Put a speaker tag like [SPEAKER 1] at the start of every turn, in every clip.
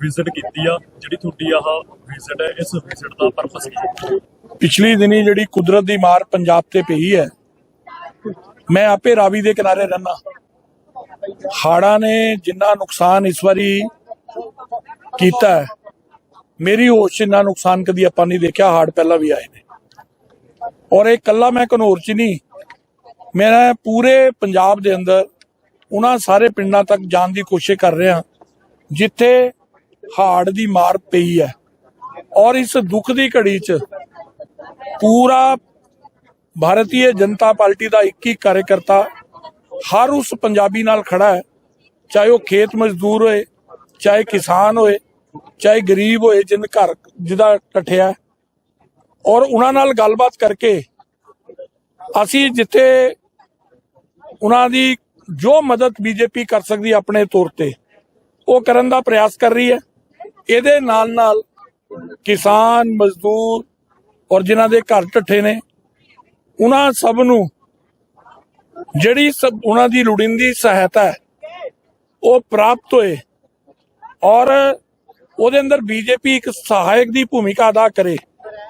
[SPEAKER 1] Visit ਕੀਤੀ ਆ, ਜਿਹੜੀ ਤੁਹਾਡੀ ਆਹ ਵਿਜ਼ਿਟ ਹੈ, ਇਸ ਵਿਜ਼ਿਟ ਦਾ ਪਰਪਸ ਕੀ
[SPEAKER 2] ਪਿਛਲੀ ਦਿਨੀ ਜਿਹੜੀ ਕੁਦਰਤ ਦੀ ਮਾਰ ਪੰਜਾਬ ਤੇ ਪਈ ਹੈ, ਮੈਂ ਆਪੇ ਰਾਵੀ ਦੇ ਕਿਨਾਰੇ ਰਹਿਣਾ ਹਾੜਾਂ ਨੇ ਜਿੰਨਾ ਨੁਕਸਾਨ ਇਸ ਵਾਰੀ ਕੀਤਾ ਹੈ, ਮੇਰੀ ਹੋਸ਼ ਇੰਨਾ ਨੁਕਸਾਨ ਕਦੀ ਆਪਾਂ ਨਹੀਂ ਦੇਖਿਆ, ਹਾੜ ਪਹਿਲਾਂ ਵੀ ਆਏ ਨੇ। ਔਰ ਇਹ ਕੱਲਾ ਮੈਂ ਘਨੌਰ 'ਚ ਨਹੀਂ, ਮੈਂ ਪੂਰੇ ਪੰਜਾਬ ਦੇ ਅੰਦਰ, ਉਹਨਾਂ ਸਾਰੇ ਪਿੰਡਾਂ ਤੱਕ ਜਾਣ ਦੀ ਕੋਸ਼ਿਸ਼ ਕਰ ਰਿਹਾ, ਜਿੱਥੇ ਹਾੜ ਦੀ ਮਾਰ ਪਈ ਹੈ। ਔਰ ਇਸ ਦੁੱਖ ਦੀ ਘੜੀ 'ਚ ਪੂਰਾ ਭਾਰਤੀ ਜਨਤਾ ਪਾਰਟੀ ਦਾ ਇੱਕ ਹੀ ਕਾਰਜਕਰਤਾ ਹਰ ਉਸ ਪੰਜਾਬੀ ਨਾਲ ਖੜਾ ਹੈ। ਚਾਹੇ ਉਹ ਖੇਤ ਮਜ਼ਦੂਰ ਹੋਏ, ਚਾਹੇ ਕਿਸਾਨ ਹੋਏ, ਚਾਹੇ ਗਰੀਬ ਹੋਏ, ਜਿੰਨ ਘਰ ਜਿਹਦਾ ਟੱਠਿਆ ਔਰ ਉਹਨਾਂ ਨਾਲ ਗੱਲਬਾਤ ਕਰਕੇ ਅਸੀਂ ਜਿੱਥੇ ਉਹਨਾਂ ਦੀ ਜੋ ਮਦਦ ਬੀਜੇਪੀ ਕਰ ਸਕਦੀ ਆਪਣੇ ਤੌਰ ਤੇ, ਉਹ ਕਰਨ ਦਾ ਪ੍ਰਯਾਸ ਕਰ ਰਹੀ ਹੈ। ਇਹਦੇ ਨਾਲ ਨਾਲ ਕਿਸਾਨ, ਮਜ਼ਦੂਰ ਔਰ ਜਿਨ੍ਹਾਂ ਦੇ ਘਰ ਢੱਠੇ ਨੇ, ਉਹਨਾਂ ਸਭ ਨੂੰ ਜਿਹੜੀ ਸਭ ਉਹਨਾਂ ਦੀ ਲੋੜੀਂਦੀ ਸਹਾਇਤਾ ਹੈ, ਉਹ ਪ੍ਰਾਪਤ ਹੋਏ ਔਰ ਉਹਦੇ ਅੰਦਰ ਬੀਜੇਪੀ ਇੱਕ ਸਹਾਇਕ ਦੀ ਭੂਮਿਕਾ ਅਦਾ ਕਰੇ।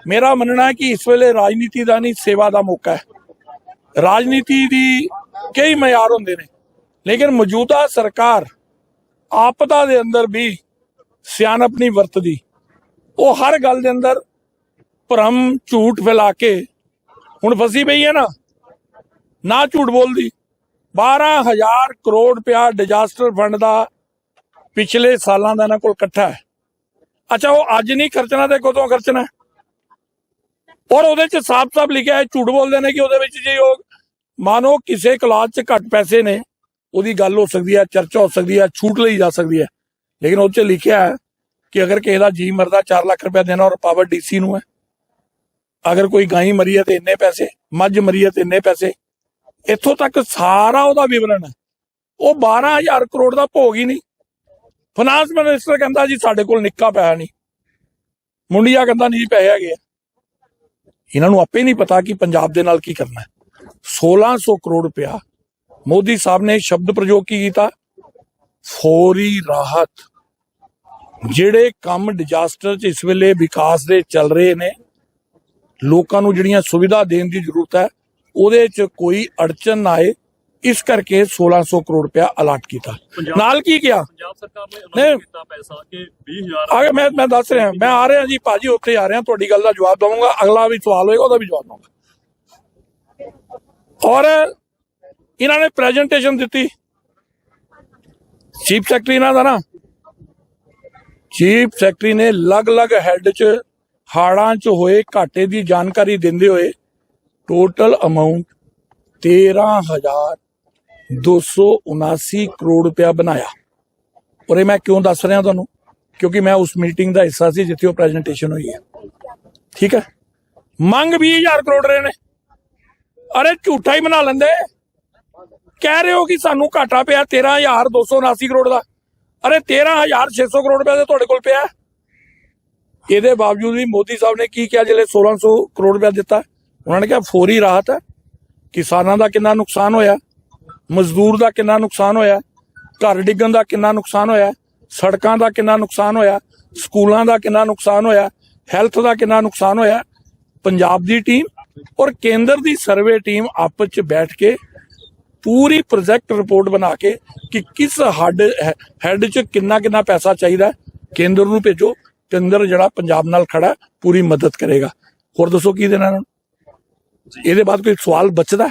[SPEAKER 2] ਮੇਰਾ ਮੰਨਣਾ ਹੈ ਕਿ ਇਸ ਵੇਲੇ ਰਾਜਨੀਤੀ ਦਾ ਨਹੀਂ, ਸੇਵਾ ਦਾ ਮੌਕਾ ਹੈ। ਰਾਜਨੀਤੀ ਦੀ ਕਈ ਮਿਆਰ ਹੁੰਦੇ ਨੇ, ਲੇਕਿਨ ਮੌਜੂਦਾ ਸਰਕਾਰ ਆਪਦਾ ਦੇ ਅੰਦਰ ਵੀ ਸਿਆਣਪ ਨਹੀਂ ਵਰਤਦੀ। ਉਹ ਹਰ ਗੱਲ ਦੇ ਅੰਦਰ ਭਰਮ, ਝੂਠ ਫੈਲਾ ਕੇ ਹੁਣ ਫਸੀ ਪਈ ਹੈ ਨਾ। ਨਾ ਝੂਠ ਬੋਲਦੀ। 12000 ਕਰੋੜ ਰੁਪਇਆ ਡਿਜ਼ਾਸਟਰ ਫੰਡ ਦਾ ਪਿਛਲੇ ਸਾਲਾਂ ਦਾ ਇਹਨਾਂ ਕੋਲ ਇਕੱਠਾ ਹੈ। ਅੱਛਾ, ਉਹ ਅੱਜ ਨਹੀਂ ਖਰਚਣਾ ਤੇ ਕਦੋਂ ਖਰਚਣਾ ਔਰ ਉਹਦੇ ਚ ਸਾਫ਼-ਸਾਫ਼ ਲਿਖਿਆ ਹੈ, ਝੂਠ ਬੋਲਦੇ ਨੇ ਕਿ ਉਹਦੇ ਵਿੱਚ ਜੇ ਉਹ ਮਾਨੋ ਕਿਸੇ ਕਲਾਸ ਚ ਘੱਟ ਪੈਸੇ ਨੇ, ਉਹਦੀ ਗੱਲ ਹੋ ਸਕਦੀ ਹੈ, ਚਰਚਾ ਹੋ ਸਕਦੀ ਹੈ, ਛੂਟ ਲਈ ਜਾ ਸਕਦੀ ਹੈ। ਲੇਕਿਨ ਉਹ ਚ ਲਿਖਿਆ ਹੈ ਕਿ ਅਗਰ ਕਿਸੇ ਦਾ ਜੀ ਮਰਦਾ 4 ਲੱਖ ਰੁਪਏ ਦੇਣਾ ਔਰ ਪਾਵਰ ਡੀਸੀ ਨੂੰ ਹੈ, ਅਗਰ ਕੋਈ ਗਾਈ ਮਰੀ ਹੈ ਤੇ ਇੰਨੇ ਪੈਸੇ, ਮੱਝ ਮਰੀ ਹੈ ਤੇ ਇੰਨੇ ਪੈਸੇ, ਇੱਥੋਂ ਤੱਕ ਸਾਰਾ ਉਹਦਾ ਵਿਵਰਣ ਹੈ। ਉਹ 12000 ਕਰੋੜ ਦਾ ਭੋਗ ਹੀ ਨਹੀਂ। ਫਾਈਨਾਂਸ ਮਿਨਿਸਟਰ ਕਹਿੰਦਾ ਜੀ ਸਾਡੇ ਕੋਲ ਨਿੱਕਾ ਪੈਸਾ ਨਹੀਂ। ਮੁੰਡਿਆ ਕਹਿੰਦਾ ਨਹੀਂ ਪੈਸੇ ਹੈਗੇ ਆ। ਇਹਨਾਂ ਨੂੰ ਆਪੇ ਨਹੀਂ ਪਤਾ ਕਿ ਪੰਜਾਬ ਦੇ ਨਾਲ ਕੀ ਕਰਨਾ ਹੈ। 1600 ਕਰੋੜ ਰੁਪਇਆ ਮੋਦੀ ਸਾਹਿਬ ਨੇ ਸ਼ਬਦ ਪ੍ਰਯੋਗ ਕੀ ਕੀਤਾ? ਫੌਰੀ ਰਾਹਤ। ਜਿਹੜੇ ਕੰਮ ਡਿਜ਼ਾਸਟਰ 'ਚ ਇਸ ਵੇਲੇ ਵਿਕਾਸ ਦੇ ਚੱਲ ਰਹੇ ਨੇ ਲੋਕਾਂ ਨੂੰ ਜਿਹੜੀਆਂ ਸੁਵਿਧਾ ਦੇਣ ਦੀ ਜ਼ਰੂਰਤ ਹੈ ਉਹਦੇ 'ਚ ਕੋਈ ਅੜਚਨ ਨਾ ਆਏ। ਇਸ ਕਰਕੇ 1600 ਕਰੋੜ ਰੁਪਇਆ ਅਲਾਟ ਕੀਤਾ। ਨਾਲ ਕੀ ਕਿਹਾ?
[SPEAKER 1] ਪੰਜਾਬ ਸਰਕਾਰ ਨੇ
[SPEAKER 2] ਨਹੀਂ।
[SPEAKER 1] ਅਲਾਟ ਕੀਤਾ ਪੈਸਾ ਕਿ 20000
[SPEAKER 2] ਆਗੇ ਮੈਂ ਮੈਂ ਦੱਸ ਰਿਹਾ ਮੈਂ ਆ ਰਿਹਾ ਜੀ ਭਾਜੀ ਉੱਥੇ ਆ ਰਿਹਾ ਤੁਹਾਡੀ ਗੱਲ ਦਾ ਜਵਾਬ ਦਵਾਂਗਾ ਅਗਲਾ ਵੀ ਸਵਾਲ ਹੋਏਗਾ ਉਹਦਾ ਵੀ ਜਵਾਬ ਦਵਾਂਗਾ। ਔਰ ਇਹਨਾਂ ਨੇ ਪ੍ਰੈਜੈਂਟੇਸ਼ਨ ਦਿੱਤੀ। ਚੀਫ ਸੈਕਟਰੀ ਇਹਨਾਂ ਦਾ ਨਾ ਚੀਫ ਸੈਕਟਰੀ ਨੇ ਅਲੱਗ-ਅਲੱਗ ਹੈੱਡ 'ਚ ਹਾੜਾਂ 'ਚ ਹੋਏ ਘਾਟੇ ਦੀ ਜਾਣਕਾਰੀ ਦਿੰਦੇ ਹੋਏ ਟੋਟਲ ਅਮਾਉਂਟ 13279 ਕਰੋੜ ਰੁਪਇਆ ਬਣਾਇਆ। ਔਰ ਇਹ ਮੈਂ ਕਿਉਂ ਦੱਸ ਰਿਹਾ ਤੁਹਾਨੂੰ? ਕਿਉਂਕਿ ਮੈਂ ਉਸ ਮੀਟਿੰਗ ਦਾ ਹਿੱਸਾ ਸੀ ਜਿੱਥੇ ਉਹ ਪ੍ਰੈਜੈਂਟੇਸ਼ਨ ਹੋਈ ਹੈ। ਠੀਕ ਹੈ? ਮੰਗ 20000 ਕਰੋੜ ਰਹੇ ਨੇ। ਅਰੇ ਝੂਠਾ ਹੀ ਬਣਾ ਲੈਂਦੇ। ਕਹਿ ਰਹੇ ਹੋ ਕਿ ਸਾਨੂੰ ਘਾਟਾ ਪਿਆ 13279 ਕਰੋੜ ਦਾ। ਅਰੇ 13600 ਕਰੋੜ ਰੁਪਏ ਦਾ ਤੁਹਾਡੇ ਕੋਲ ਪਿਆ ਇਹਦੇ ਬਾਵਜੂਦ ਵੀ ਮੋਦੀ ਸਾਹਿਬ ਨੇ ਕੀ ਕਿਹਾ, ਜਿਹੜੇ 1600 ਕਰੋੜ ਰੁਪਏ ਦਿੱਤਾ, ਉਹਨਾਂ ਨੇ ਕਿਹਾ ਫੌਰੀ ਰਾਹਤ ਹੈ। ਕਿਸਾਨਾਂ ਦਾ ਕਿੰਨਾ ਨੁਕਸਾਨ ਹੋਇਆ, ਮਜ਼ਦੂਰ ਦਾ ਕਿੰਨਾ ਨੁਕਸਾਨ ਹੋਇਆ, ਘਰ ਡਿੱਗਣ ਦਾ ਕਿੰਨਾ ਨੁਕਸਾਨ ਹੋਇਆ, ਸੜਕਾਂ ਦਾ ਕਿੰਨਾ ਨੁਕਸਾਨ ਹੋਇਆ, ਸਕੂਲਾਂ ਦਾ ਕਿੰਨਾ ਨੁਕਸਾਨ ਹੋਇਆ, ਹੈਲਥ ਦਾ ਕਿੰਨਾ ਨੁਕਸਾਨ ਹੋਇਆ, ਪੰਜਾਬ ਦੀ ਟੀਮ ਔਰ ਕੇਂਦਰ ਦੀ ਸਰਵੇ ਟੀਮ ਆਪਸ ਚ ਬੈਠ ਕੇ ਪੂਰੀ ਪ੍ਰੋਜੈਕਟ ਰਿਪੋਰਟ ਬਣਾ ਕੇ ਕਿ ਕਿਸ ਹੱਡ ਹੈਡ ਚ ਕਿੰਨਾ ਕਿੰਨਾ ਪੈਸਾ ਚਾਹੀਦਾ ਕੇਂਦਰ ਨੂੰ ਭੇਜੋ, ਕੇਂਦਰ ਜਿਹੜਾ ਪੰਜਾਬ ਨਾਲ ਖੜਾ ਪੂਰੀ ਮਦਦ ਕਰੇਗਾ। ਹੋਰ ਦੱਸੋ ਕੀ ਦੇਣਾ ਇਹਨਾਂ ਨੂੰ? ਇਹਦੇ ਬਾਅਦ ਕੋਈ ਸਵਾਲ ਬਚਦਾ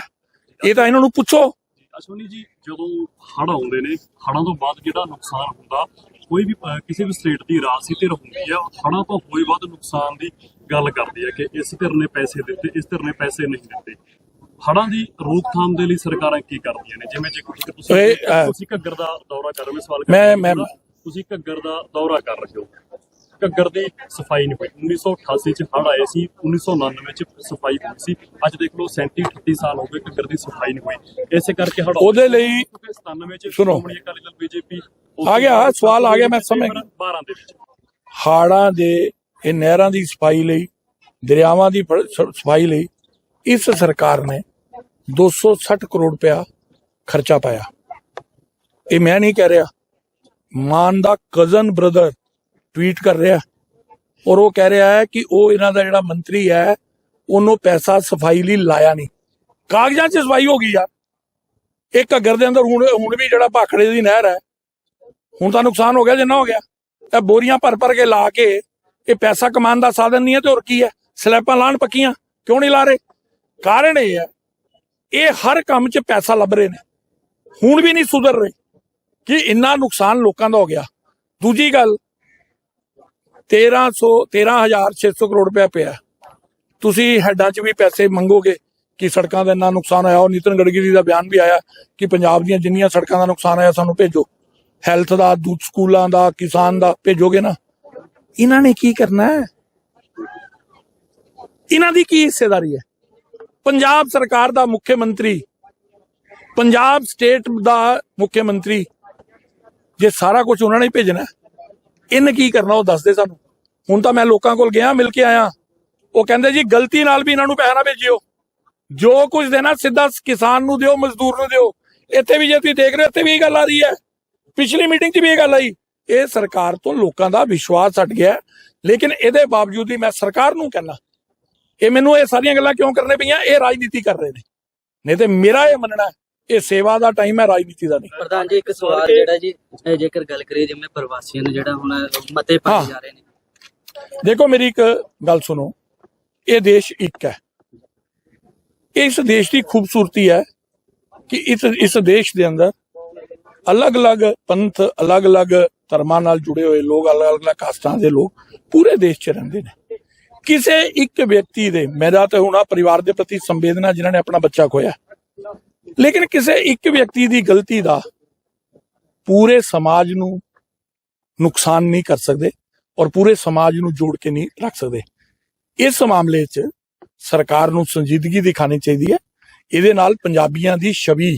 [SPEAKER 2] ਇਹ ਤਾਂ ਇਹਨਾਂ ਨੂੰ ਪੁੱਛੋ।
[SPEAKER 1] ਅਸ਼ਵਨੀ ਜੀ, ਜਦੋਂ ਹੜ ਆਉਂਦੇ ਨੇ ਹੜਾਂ ਤੋਂ ਬਾਅਦ ਜਿਹੜਾ ਨੁਕਸਾਨ ਹੁੰਦਾ, ਕੋਈ ਵੀ ਕਿਸੇ ਵੀ ਸਟੇਟ ਦੀ ਰਾਜਸੀ ਧਿਰ ਹੁੰਦੀ ਆ ਹੜਾਂ ਤੋਂ ਹੋਏ ਬਾਅਦ ਨੁਕਸਾਨ ਦੀ ਗੱਲ ਕਰਦੀ ਹੈ ਕਿ ਇਸ ਧਿਰ ਨੇ ਪੈਸੇ ਦਿੱਤੇ, ਇਸ ਧਿਰ ਨੇ ਪੈਸੇ ਨਹੀਂ ਦਿੱਤੇ। ਹੜਾਂ ਦੀ ਰੋਕਥਾਮ ਦੇ ਲਈ ਸਰਕਾਰਾਂ ਕੀ ਕਰਦੀਆਂ ਨੇ? ਜਿਵੇਂ ਜੇ ਤੁਸੀਂ ਤੁਸੀਂ ਘੱਗਰ ਦਾ ਦੌਰਾ ਕਰ ਰਹੇ ਹੋ ਸਵਾਲ
[SPEAKER 2] ਮੈਂ- ਮੈਂ-
[SPEAKER 1] ਤੁਸੀਂ ਘੱਗਰ ਦਾ ਦੌਰਾ ਕਰ ਰਹੇ ਹੋ। ਘੱਗਰ ਦੀ ਸਫ਼ਾਈ ਨਹੀਂ ਹੋਈ। 1988 ਚ ਹੜ ਆਏ ਸੀ 1999 ਚ ਸਫ਼ਾਈ ਹੋਈ ਸੀ। ਅੱਜ ਦੇਖ ਲਓ 37 38 ਸਾਲ ਹੋ ਗਏ ਘੱਗਰ ਦੀ ਸਫ਼ਾਈ ਨਹੀਂ ਹੋਈ। ਇਸੇ ਕਰਕੇ ਹੜ
[SPEAKER 2] ਉਹਦੇ ਲਈ
[SPEAKER 1] 97 ਚ। ਸ਼੍ਰੋਮਣੀ ਅਕਾਲੀ ਦਲ ਬੀਜੇਪੀ
[SPEAKER 2] ਆ ਗਿਆ, ਸਵਾਲ ਆ ਗਿਆ, ਮੈਂ ਸਮਝ ਗਿਆ।
[SPEAKER 1] 12 ਦੇ ਵਿੱਚ।
[SPEAKER 2] ਹਾੜਾਂ ਦੇ ਇਹ ਨਹਿਰਾਂ ਦੀ ਸਫ਼ਾਈ ਲਈ ਦਰਿਆਵਾਂ ਦੀ ਸਫ਼ਾਈ ਲਈ ਇਸ ਸਰਕਾਰ ਨੇ 260 ਕਰੋੜ ਰੁਪਇਆ ਖਰਚਾ ਪਾਇਆ। ਇਹ ਮੈਂ ਨਹੀਂ ਕਹਿ ਰਿਹਾ। ਮਾਨ ਦਾ ਕਜ਼ਨ ਬ੍ਰਦਰ ਟਵੀਟ ਕਰ ਰਿਹਾ। ਔਰ ਉਹ ਕਹਿ ਰਿਹਾ ਹੈ ਕਿ ਉਹ ਇਹਨਾਂ ਦਾ ਜਿਹੜਾ ਮੰਤਰੀ ਹੈ, ਉਹਨੂੰ ਪੈਸਾ ਸਫ਼ਾਈ ਲਈ ਲਾਇਆ ਨਹੀਂ। ਕਾਗਜ਼ਾਂ 'ਚ ਸਫ਼ਾਈ ਹੋ ਗਈ ਯਾਰ। ਇਹ ਘੱਗਰ ਦੇ ਅੰਦਰ ਹੁਣ ਹੁਣ ਵੀ ਜਿਹੜਾ ਭਾਖੜੇ ਦੀ ਨਹਿਰ ਹੈ, ਹੁਣ ਤਾਂ ਨੁਕਸਾਨ ਹੋ ਗਿਆ, ਜਿੰਨਾ ਹੋ ਗਿਆ। ਇਹ ਬੋਰੀਆਂ ਭਰ ਭਰ ਕੇ ਲਾ ਕੇ ਇਹ ਪੈਸਾ ਕਮਾਉਣ ਦਾ ਸਾਧਨ ਨਹੀਂ ਹੈ ਤੇ ਹੋਰ ਕੀ ਹੈ? ਸਲੈਬਾਂ ਲਾਣ ਪੱਕੀਆਂ। ਕਿਉਂ ਨਹੀਂ ਲਾ ਰਹੇ? ਕਾਰਨ ਇਹ ਹੈ, ਇਹ ਹਰ ਕੰਮ 'ਚ ਪੈਸਾ ਲੱਭ ਰਹੇ ਨੇ। ਹੁਣ ਵੀ ਨਹੀਂ ਸੁਧਰ ਰਹੇ ਕਿ ਇੰਨਾ ਨੁਕਸਾਨ ਲੋਕਾਂ ਦਾ ਹੋ ਗਿਆ। ਦੂਜੀ ਗੱਲ 1300 13600 ਕਰੋੜ ਰੁਪਇਆ ਪਿਆ। ਤੁਸੀਂ ਹੈਡਾਂ 'ਚ ਵੀ ਪੈਸੇ ਮੰਗੋਗੇ ਕਿ ਸੜਕਾਂ ਦਾ ਇੰਨਾ ਨੁਕਸਾਨ ਹੋਇਆ। ਉਹ ਨਿਤਨ ਗਡਕਰੀ ਦਾ ਬਿਆਨ ਵੀ ਆਇਆ ਕਿ ਪੰਜਾਬ ਦੀਆਂ ਜਿੰਨੀਆਂ ਸੜਕਾਂ ਦਾ ਨੁਕਸਾਨ ਹੋਇਆ ਸਾਨੂੰ ਭੇਜੋ। ਹੈਲਥ ਦਾ ਦੂਤ ਸਕੂਲਾਂ ਦਾ, ਕਿਸਾਨ ਦਾ ਭੇਜੋਗੇ ਨਾ। ਇਹਨਾਂ ਨੇ ਕੀ ਕਰਨਾ ਹੈ? ਇਹਨਾਂ ਦੀ ਕੀ ਹਿੱਸੇਦਾਰੀ ਹੈ? ਪੰਜਾਬ ਸਰਕਾਰ ਦਾ ਮੁੱਖ ਮੰਤਰੀ ਪੰਜਾਬ ਸਟੇਟ ਦਾ ਮੁੱਖ ਮੰਤਰੀ ਜੇ ਸਾਰਾ ਕੁਝ ਉਹਨਾਂ ਨੇ ਭੇਜਣਾ ਹੈ, ਇਹਨੇ ਕੀ ਕਰਨਾ ਉਹ ਦੱਸਦੇ ਸਾਨੂੰ। ਹੁਣ ਤਾਂ ਮੈਂ ਲੋਕਾਂ ਕੋਲ ਗਿਆ ਮਿਲ ਕੇ ਆਇਆ। ਉਹ ਕਹਿੰਦੇ ਜੀ ਗਲਤੀ ਨਾਲ ਵੀ ਇਹਨਾਂ ਨੂੰ ਪੈਸਾ ਨਾ ਭੇਜਿਓ। ਜੋ ਕੁਝ ਦੇਣਾ ਸਿੱਧਾ ਕਿਸਾਨ ਨੂੰ ਦਿਓ ਮਜ਼ਦੂਰ ਨੂੰ ਦਿਓ। ਇੱਥੇ ਵੀ ਜੇ ਤੁਸੀਂ ਦੇਖ ਰਹੇ ਹੋ ਇੱਥੇ ਵੀ ਇਹ ਗੱਲ ਆ ਰਹੀ ਹੈ। ਪਿਛਲੀ ਮੀਟਿੰਗ 'ਚ ਵੀ ਇਹ ਗੱਲ ਆਈ। ਇਹ ਸਰਕਾਰ ਤੋਂ ਲੋਕਾਂ ਦਾ ਵਿਸ਼ਵਾਸ ਹਟ ਗਿਆ। ਲੇਕਿਨ ਇਹਦੇ ਬਾਵਜੂਦ ਵੀ ਮੈਂ ਸਰਕਾਰ ਨੂੰ ਕਹਿੰਦਾ ਇਹ ਮੈਨੂੰ ਇਹ ਸਾਰੀਆਂ ਗੱਲਾਂ ਕਿਉਂ ਕਰਨੇ ਪਈਆਂ? ਇਹ ਰਾਜਨੀਤੀ ਕਰ ਰਹੇ ਨੇ। ਨਹੀਂ ਤੇ ਮੇਰਾ ਇਹ ਮੰਨਣਾ ਹੈ, ਇਹ ਸੇਵਾ ਦਾ ਟਾਈਮ ਹੈ ਰਾਜਨੀਤੀ ਦਾ ਨਹੀਂ।
[SPEAKER 3] ਪ੍ਰਧਾਨ ਜੀ ਇੱਕ ਸਵਾਲ ਜਿਹੜਾ ਜੀ ਇਹ ਜੇਕਰ ਗੱਲ ਕਰੀਏ ਜਿਵੇਂ ਪ੍ਰਵਾਸੀਆਂ ਨੂੰ ਜਿਹੜਾ ਹੁਣ ਮਤੇ। ਪਾਏ ਜਾ ਰਹੇ ਨੇ।
[SPEAKER 2] ਦੇਖੋ ਮੇਰੀ ਇੱਕ ਗੱਲ ਸੁਣੋ। ਇਹ ਦੇਸ਼ ਇੱਕ ਹੈ। ਇਸ ਦੇਸ਼ ਦੀ ਖੂਬਸੂਰਤੀ ਹੈ ਕਿ ਇਸ ਇਸ ਦੇਸ਼ ਦੇ ਅੰਦਰ ਅਲੱਗ-ਅਲੱਗ ਪੰਥ ਅਲੱਗ-ਅਲੱਗ ਧਰਮਾਂ ਨਾਲ ਜੁੜੇ ਹੋਏ ਲੋਕ ਅਲੱਗ-ਅਲੱਗ ਕਾਸਟਾਂ ਦੇ ਲੋਕ ਪੂਰੇ ਦੇਸ਼ 'ਚ ਰਹਿੰਦੇ ਨੇ। ਕਿਸੇ ਇੱਕ ਵਿਅਕਤੀ ਦੇ ਮੇਰਾ ਤੇ ਹੁਣਾ ਪਰਿਵਾਰ ਦੇ ਪ੍ਰਤੀ ਸੰਵੇਦਨਾ ਜਿਨ੍ਹਾਂ ਨੇ ਆਪਣਾ ਬੱਚਾ ਖੋਇਆ। ਲੇਕਿਨ ਕਿਸੇ ਇੱਕ ਵਿਅਕਤੀ ਦੀ ਗਲਤੀ ਦਾ ਪੂਰੇ ਸਮਾਜ ਨੂੰ ਨੁਕਸਾਨ ਨਹੀਂ ਕਰ ਸਕਦੇ ਔਰ ਪੂਰੇ ਸਮਾਜ ਨੂੰ ਜੋੜ ਕੇ ਨਹੀਂ ਰੱਖ ਸਕਦੇ। ਇਸ ਮਾਮਲੇ 'ਚ ਸਰਕਾਰ ਨੂੰ ਸੰਜੀਦਗੀ ਦਿਖਾਣੀ ਚਾਹੀਦੀ ਹੈ। ਇਹਦੇ ਨਾਲ ਪੰਜਾਬੀਆਂ ਦੀ ਛਵੀ,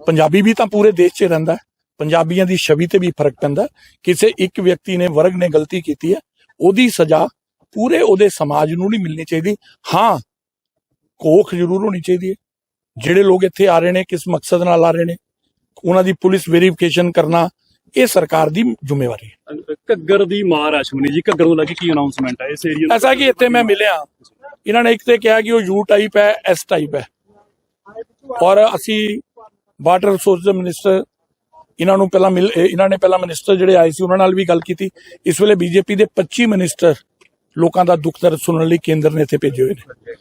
[SPEAKER 2] ਪੰਜਾਬੀ ਵੀ ਤਾਂ ਪੂਰੇ ਦੇਸ਼ 'ਚ ਰਹਿੰਦਾ ਪੰਜਾਬੀਆਂ ਦੀ ਛਵੀ ਤੇ ਵੀ ਫ਼ਰਕ ਪੈਂਦਾ ਕਿਸੇ ਇੱਕ ਵਿਅਕਤੀ ਨੇ ਵਰਗ ਨੇ ਗਲਤੀ ਕੀਤੀ ਹੈ, ਉਹਦੀ ਸਜ਼ਾ ਪੂਰੇ ਉਹਦੇ ਸਮਾਜ ਨੂੰ ਨਹੀਂ ਮਿਲਣੀ ਚਾਹੀਦੀ। ਹਾਂ ਕੋਖ ਜ਼ਰੂਰ ਹੋਣੀ ਚਾਹੀਦੀ ਹੈ। ਜਿਹੜੇ ਲੋਕ ਇੱਥੇ ਆ ਰਹੇ ਨੇ ਕਿਸ ਮਕਸਦ ਨਾਲ ਆ ਰਹੇ ਨੇ ਉਹਨਾਂ ਦੀ ਪੁਲਿਸ ਵੈਰੀਫਿਕੇਸ਼ਨ ਕਰਨਾ ਇਹ ਸਰਕਾਰ ਦੀ ਜ਼ਿੰਮੇਵਾਰੀ ਹੈ।
[SPEAKER 1] ਘੱਗਰ ਦੀ ਮਾਰ ਆਸ਼ਮਨੀ ਜੀ ਘੱਗਰ ਨੂੰ ਲੈ ਕੇ ਅਨਾਉਂਸਮੈਂਟ ਹੈ ਇਸ ਏਰੀਆ
[SPEAKER 2] ਐਸਾ ਕਿ ਇੱਥੇ ਮੈਂ ਮਿਲਿਆ। ਇਹਨਾਂ ਨੇ ਇੱਕ ਤੇ ਕਿਹਾ ਕਿ ਉਹ ਯੂ ਟਾਈਪ ਹੈ ਐਸ ਟਾਈਪ ਹੈ। ਔਰ ਅਸੀਂ ਵਾਟਰ ਰਿਸੋਰਸ ਮਿਨਿਸਟਰ ਇਹਨਾਂ ਨੂੰ ਪਹਿਲਾਂ ਮਿਲ ਇਹ- ਇਹਨਾਂ ਨੇ ਪਹਿਲਾਂ ਮਿਨਿਸਟਰ ਜਿਹੜੇ ਆਏ ਸੀ ਉਹਨਾਂ ਨਾਲ ਵੀ ਗੱਲ ਕੀਤੀ। ਇਸ ਵੇਲੇ ਬੀਜੇਪੀ ਦੇ 25 ਮਿਨਿਸਟਰ ਲੋਕਾਂ ਦਾ ਦੁੱਖ ਦਰਦ ਸੁਣਨ ਲਈ ਕੇਂਦਰ ਨੇ ਇੱਥੇ ਭੇਜੇ ਹੋਏ ਨੇ।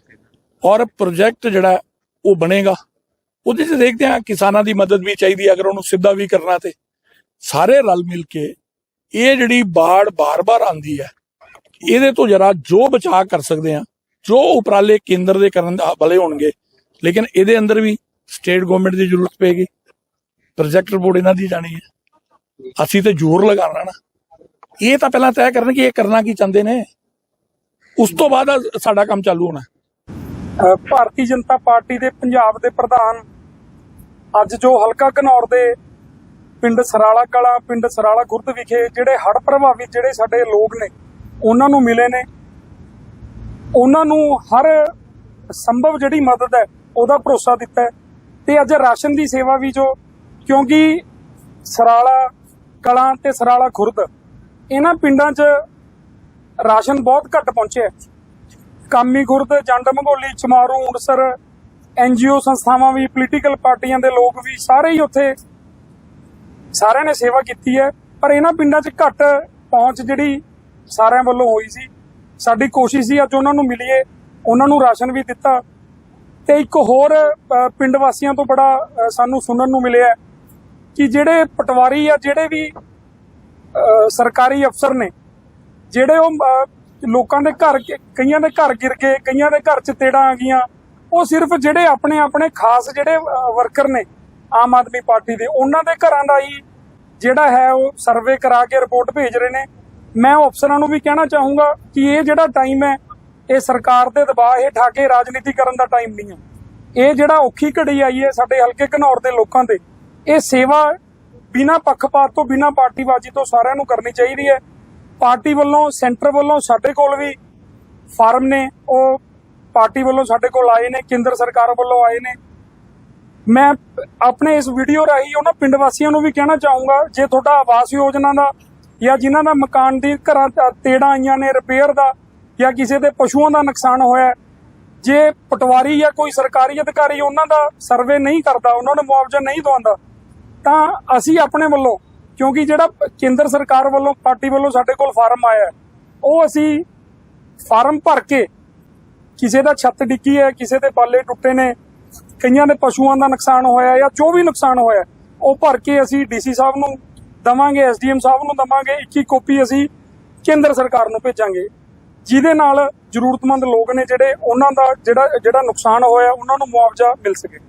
[SPEAKER 2] ਔਰ ਪ੍ਰੋਜੈਕਟ ਜਿਹੜਾ ਉਹ ਬਣੇਗਾ, ਉਹਦੇ 'ਚ ਦੇਖਦੇ ਹਾਂ, ਕਿਸਾਨਾਂ ਦੀ ਮਦਦ ਵੀ ਚਾਹੀਦੀ ਹੈ, ਅਗਰ ਉਹਨੂੰ ਸਿੱਧਾ ਵੀ ਕਰਨਾ ਤੇ। ਸਾਰੇ ਰਲ ਮਿਲ ਕੇ ਇਹ ਜਿਹੜੀ ਬਾੜ ਬਾਰ-ਬਾਰ ਆਂਦੀ ਹੈ, ਇਹਦੇ ਤੋਂ ਜਰਾ ਜੋ ਬਚਾਅ ਕਰ ਸਕਦੇ ਆ ਜੋ ਉਪਰਾਲੇ ਕੇਂਦਰ ਦੇ ਕਰਨ ਦਾ ਭਲੇ ਹੋਣਗੇ, ਲੇਕਿਨ ਇਹਦੇ ਅੰਦਰ ਵੀ ਸਟੇਟ ਗਵਰਨਮੈਂਟ ਦੀ ਜ਼ਰੂਰਤ ਪਏਗੀ ਪ੍ਰੋਜੈਕਟ ਬੋਰਡ ਇਹਨਾਂ ਦੀ ਜਾਣੀ ਹੈ। ਅਸੀਂ ਤੇ ਜ਼ੋਰ ਲਗਾਉਣਾ ਨਾ। ਇਹ ਤਾਂ ਪਹਿਲਾਂ ਤੈਅ ਕਰਨ ਕਿ ਇਹ ਕਰਨਾ ਕੀ ਚਾਹੁੰਦੇ ਨੇ? ਉਸ ਤੋਂ ਬਾਅਦ ਸਾਡਾ ਕੰਮ ਚਾਲੂ ਹੋਣਾ।
[SPEAKER 4] ਭਾਰਤੀ ਜਨਤਾ ਪਾਰਟੀ ਦੇ ਪੰਜਾਬ ਦੇ ਪ੍ਰਧਾਨ ਅੱਜ ਜੋ ਹਲਕਾ ਘਨੌਰ ਦੇ ਪਿੰਡ ਸਰਾਲਾ ਕਲਾ, ਪਿੰਡ ਸਰਾਲਾ ਗੁਰਦ ਵਿਖੇ ਜਿਹੜੇ ਹੜ੍ਹ ਪ੍ਰਭਾਵਿਤ ਜਿਹੜੇ ਸਾਡੇ ਲੋਕ ਨੇ, ਉਹਨਾਂ ਨੂੰ ਮਿਲੇ ਨੇ। ਉਹਨਾਂ ਨੂੰ ਹਰ ਸੰਭਵ ਜਿਹੜੀ ਮਦਦ ਹੈ, ਉਹਦਾ ਭਰੋਸਾ ਦਿੱਤਾ ਹੈ। ਤੇ ਅੱਜ ਰਾਸ਼ਨ ਦੀ ਸੇਵਾ ਵੀ ਜੋ, ਕਿਉਂਕਿ ਸਰਾਲਾ ਕਲਾਂ ਤੇ ਸਰਾਲਾ ਖੁਰਦ, ਇਹਨਾਂ ਪਿੰਡਾਂ 'ਚ ਰਾਸ਼ਨ ਬਹੁਤ ਘੱਟ ਪਹੁੰਚਿਆ ਕਾਮੀ ਗੁਰਦ ਜੰਡ ਮੰਗੋਲੀ, ਚਮਾਰੂ ਉਂਡਸਰ ਐਨਜੀਓ ਸੰਸਥਾਵਾਂ ਵੀ ਪੋਲੀਟੀਕਲ ਪਾਰਟੀਆਂ ਦੇ ਲੋਕ ਵੀ ਸਾਰੇ ਹੀ ਉੱਥੇ ਸਾਰਿਆਂ ਨੇ ਸੇਵਾ ਕੀਤੀ ਹੈ। ਪਰ ਇਹਨਾਂ ਪਿੰਡਾਂ 'ਚ ਘੱਟ ਪਹੁੰਚ ਜਿਹੜੀ ਸਾਰਿਆਂ ਵੱਲੋਂ ਹੋਈ ਸੀ। ਸਾਡੀ ਕੋਸ਼ਿਸ਼ ਸੀ ਅੱਜ ਉਹਨਾਂ ਨੂੰ ਮਿਲੀਏ, ਉਹਨਾਂ ਨੂੰ ਰਾਸ਼ਨ ਵੀ ਦਿੱਤਾ। ਤੇ ਇੱਕ ਹੋਰ ਪਿੰਡ ਵਾਸੀਆਂ ਤੋਂ ਬੜਾ ਸਾਨੂੰ ਸੁਣਨ ਨੂੰ ਮਿਲਿਆ ਕਿ ਜਿਹੜੇ ਪਟਵਾਰੀ ਆ, ਜਿਹੜੇ ਵੀ ਸਰਕਾਰੀ ਅਫਸਰ ਨੇ ਜਿਹੜੇ ਉਹ ਲੋਕਾਂ ਦੇ ਘਰ ਕਈਆਂ ਦੇ ਘਰ ਗਿਰ ਗਏ, ਕਈਆਂ ਦੇ ਘਰ ਚ ਤੇੜਾਂ ਆ ਗਈਆਂ, ਉਹ ਸਿਰਫ ਜਿਹੜੇ ਆਪਣੇ ਆਪਣੇ ਖਾਸ ਜਿਹੜੇ ਵਰਕਰ ਨੇ, ਆਮ ਆਦਮੀ ਪਾਰਟੀ ਦੇ, ਉਹਨਾਂ ਦੇ ਘਰਾਂ ਦਾ ਹੀ ਜਿਹੜਾ ਹੈ ਉਹ ਸਰਵੇ ਕਰਾ ਕੇ ਰਿਪੋਰਟ ਭੇਜ ਰਹੇ ਨੇ। ਮੈਂ ਅਫਸਰਾਂ ਨੂੰ ਵੀ ਕਹਿਣਾ ਚਾਹੂੰਗਾ ਕਿ ਇਹ ਜਿਹੜਾ ਟਾਈਮ ਹੈ, ਇਹ ਸਰਕਾਰ ਦੇ ਦਬਾਅ ਹੇਠ ਆ ਕੇ ਰਾਜਨੀਤੀ ਕਰਨ ਦਾ ਟਾਈਮ ਨਹੀਂ ਹੈ। ਇਹ ਜਿਹੜਾ ਔਖੀ ਘੜੀ ਆਈ ਹੈ ਸਾਡੇ ਹਲਕੇ ਘਨੌਰ ਦੇ ਲੋਕਾਂ ਦੇ ਇਹ ਸੇਵਾ ਬਿਨਾਂ ਪੱਖਪਾਤ ਤੋਂ, ਬਿਨਾਂ ਪਾਰਟੀਬਾਜ਼ੀ ਤੋਂ ਸਾਰਿਆਂ ਨੂੰ ਕਰਨੀ ਚਾਹੀਦੀ ਹੈ। ਪਾਰਟੀ ਵੱਲੋਂ, ਸੈਂਟਰ ਵੱਲੋਂ ਸਾਡੇ ਕੋਲ ਵੀ ਫਾਰਮ ਨੇ, ਉਹ ਪਾਰਟੀ ਵੱਲੋਂ ਸਾਡੇ ਕੋਲ ਆਏ ਨੇ, ਕੇਂਦਰ ਸਰਕਾਰ ਵੱਲੋਂ ਆਏ ਨੇ। ਮੈਂ ਆਪਣੇ ਇਸ ਵੀਡੀਓ ਰਾਹੀਂ ਉਹਨਾਂ ਪਿੰਡ ਵਾਸੀਆਂ ਨੂੰ ਵੀ ਕਹਿਣਾ ਚਾਹੂੰਗਾ, ਜੇ ਤੁਹਾਡਾ ਆਵਾਸ ਯੋਜਨਾ ਦਾ ਜਾਂ ਜਿਨ੍ਹਾਂ ਦਾ ਮਕਾਨ ਦੀ ਘਰਾਂ ਤੇੜਾਂ ਆਈਆਂ ਨੇ ਰਿਪੇਅਰ ਦਾ ਜਾਂ ਕਿਸੇ ਦੇ ਪਸ਼ੂਆਂ ਦਾ ਨੁਕਸਾਨ ਹੋਇਆ ਜੇ ਪਟਵਾਰੀ ਜਾਂ ਕੋਈ ਸਰਕਾਰੀ ਅਧਿਕਾਰੀ ਉਹਨਾਂ ਦਾ ਸਰਵੇ ਨਹੀਂ ਕਰਦਾ, ਉਹਨਾਂ ਨੂੰ ਮੁਆਵਜ਼ਾ ਨਹੀਂ ਦਵਾਉਂਦਾ, ਤਾਂ ਅਸੀਂ ਆਪਣੇ ਵੱਲੋਂ ਕਿਉਂਕਿ ਜਿਹੜਾ ਕੇਂਦਰ ਸਰਕਾਰ ਵੱਲੋਂ, ਪਾਰਟੀ ਵੱਲੋਂ ਸਾਡੇ ਕੋਲ ਫਾਰਮ ਆਇਆ ਉਹ ਅਸੀਂ ਫਾਰਮ ਭਰ ਕੇ ਕਿਸੇ ਦਾ ਛੱਤ ਡਿੱਗੀ ਹੈ, ਕਿਸੇ ਦੇ ਬਾਲੇ ਟੁੱਟੇ ਨੇ, ਕਈਆਂ ਦੇ ਪਸ਼ੂਆਂ ਦਾ ਨੁਕਸਾਨ ਹੋਇਆ ਜਾਂ ਜੋ ਵੀ ਨੁਕਸਾਨ ਹੋਇਆ ਉਹ ਭਰ ਕੇ ਅਸੀਂ ਡੀਸੀ ਸਾਹਿਬ ਨੂੰ ਦਵਾਂਗੇ ਐਸਡੀਐਮ ਸਾਹਿਬ ਨੂੰ ਦਵਾਂਗੇ ਇੱਕ ਹੀ ਕਾਪੀ ਅਸੀਂ ਕੇਂਦਰ ਸਰਕਾਰ ਨੂੰ ਭੇਜਾਂਗੇ। ਜਿਹਦੇ ਨਾਲ ਜ਼ਰੂਰਤਮੰਦ ਲੋਕ ਨੇ ਜਿਹੜੇ, ਉਹਨਾਂ ਦਾ ਜਿਹੜਾ ਜਿਹੜਾ ਨੁਕਸਾਨ ਹੋਇਆ, ਉਹਨਾਂ ਨੂੰ ਮੁਆਵਜ਼ਾ ਮਿਲ ਸਕੇ।